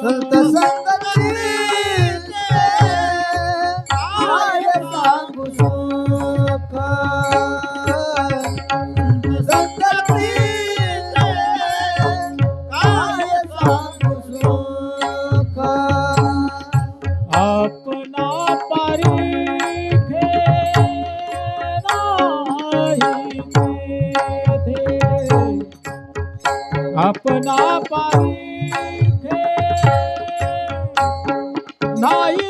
संत काय सांगू सुख संत काय सांगू सुख अपना पारी अपना 那一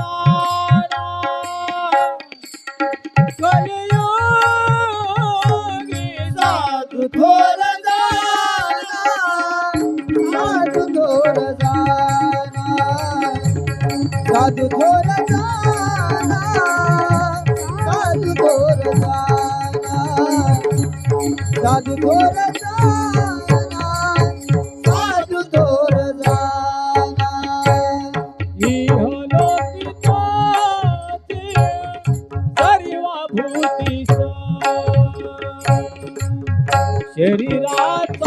साधू थोर जाना साधू थोर जाना साधू थोर साधू थोर सर्व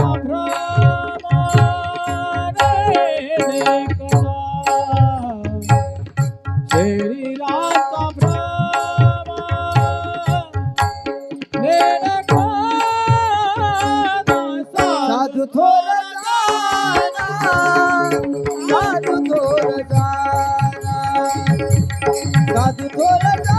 కాదు కోరగా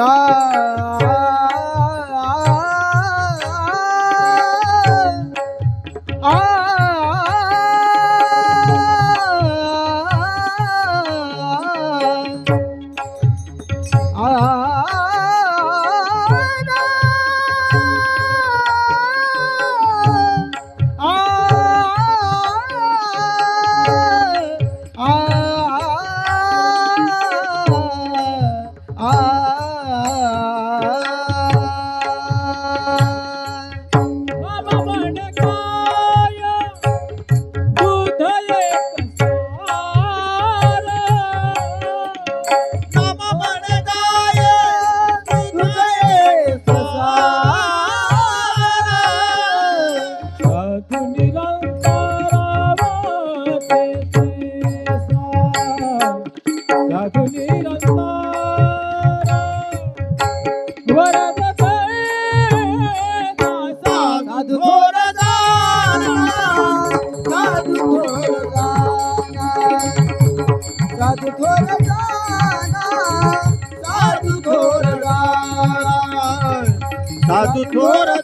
না साधू थोर साधू थोर साधू थोर